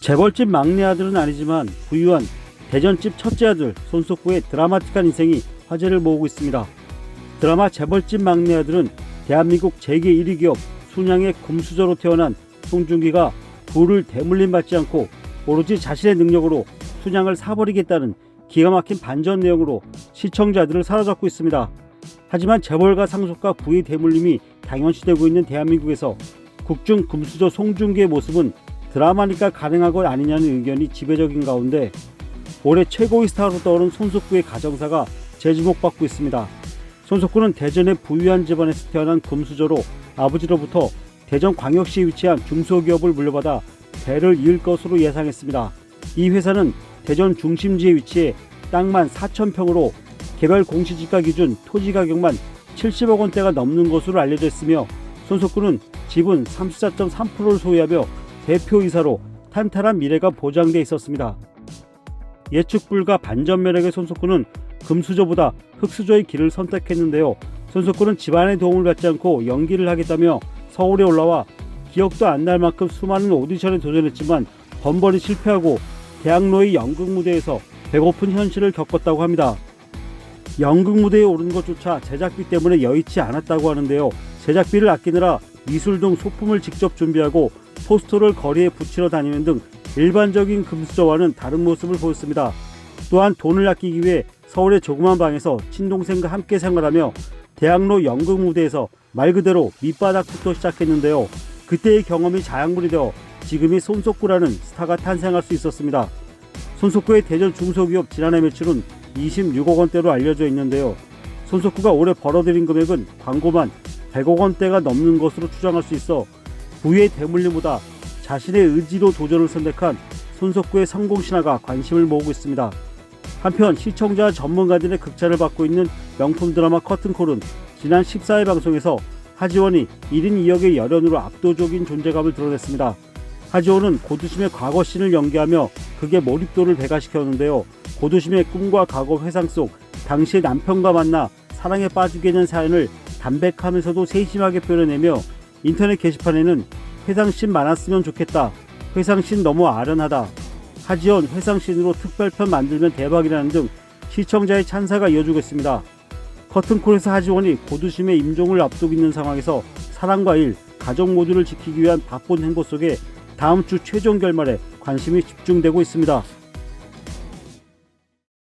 재벌집 막내 아들은 아니지만 부유한 대전집 첫째 아들 손석구의 드라마틱한 인생이 화제를 모으고 있습니다. 드라마 재벌집 막내 아들은 대한민국 재계 1위 기업 순양의 금수저로 태어난 송중기가 부를 대물림 받지 않고 오로지 자신의 능력으로 순양을 사버리겠다는 기가 막힌 반전 내용으로 시청자들을 사로잡고 있습니다. 하지만 재벌과 상속과 부의 대물림이 당연시되고 있는 대한민국에서 국중 금수저 송중기의 모습은 드라마니까 가능한 것 아니냐는 의견이 지배적인 가운데 올해 최고의 스타로 떠오른 손석구의 가정사가 재주목받고 있습니다. 손석구는 대전의 부유한 집안에서 태어난 금수저로 아버지로부터 대전광역시에 위치한 중소기업을 물려받아 대를 이을 것으로 예상했습니다. 이 회사는 대전 중심지에 위치해 땅만 4천평으로 개별 공시지가 기준 토지 가격만 70억 원대가 넘는 것으로 알려져 있으며 손석구는 지분 34.3%를 소유하며 대표이사로 탄탄한 미래가 보장돼 있었습니다. 예측 불가 반전 매력의 손석구는 금수저보다 흑수저의 길을 선택했는데요. 손석구는 집안의 도움을 받지 않고 연기를 하겠다며 서울에 올라와 기억도 안 날 만큼 수많은 오디션에 도전했지만 번번이 실패하고 대학로의 연극 무대에서 배고픈 현실을 겪었다고 합니다. 연극 무대에 오르는 것조차 제작비 때문에 여의치 않았다고 하는데요. 제작비를 아끼느라 미술 등 소품을 직접 준비하고 포스터를 거리에 붙이러 다니는 등 일반적인 금수저와는 다른 모습을 보였습니다. 또한 돈을 아끼기 위해 서울의 조그만 방에서 친동생과 함께 생활하며 대학로 연극 무대에서 말 그대로 밑바닥부터 시작했는데요. 그때의 경험이 자양분이 되어 지금의 손석구라는 스타가 탄생할 수 있었습니다. 손석구의 대전 중소기업 지난해 매출은 26억 원대로 알려져 있는데요. 손석구가 올해 벌어들인 금액은 광고만 100억 원대가 넘는 것으로 추정할 수 있어 부의 대물림보다 자신의 의지로 도전을 선택한 손석구의 성공 신화가 관심을 모으고 있습니다. 한편 시청자 전문가들의 극찬을 받고 있는 명품 드라마 커튼콜은 지난 14일 방송에서 하지원이 1인 2역의 열연으로 압도적인 존재감을 드러냈습니다. 하지원은 고두심의 과거 씬을 연기하며 극의 몰입도를 배가시켰는데요. 고두심의 꿈과 과거 회상 속 당시의 남편과 만나 사랑에 빠지게 된 사연을 담백하면서도 세심하게 표현해내며 인터넷 게시판에는 회상씬 많았으면 좋겠다. 회상씬 너무 아련하다. 하지원 회상씬으로 특별편 만들면 대박이라는 등 시청자의 찬사가 이어지고 있습니다. 커튼콜에서 하지원이 고두심의 임종을 앞두고 있는 상황에서 사랑과 일, 가족 모두를 지키기 위한 바쁜 행보 속에 다음 주 최종 결말에 관심이 집중되고 있습니다.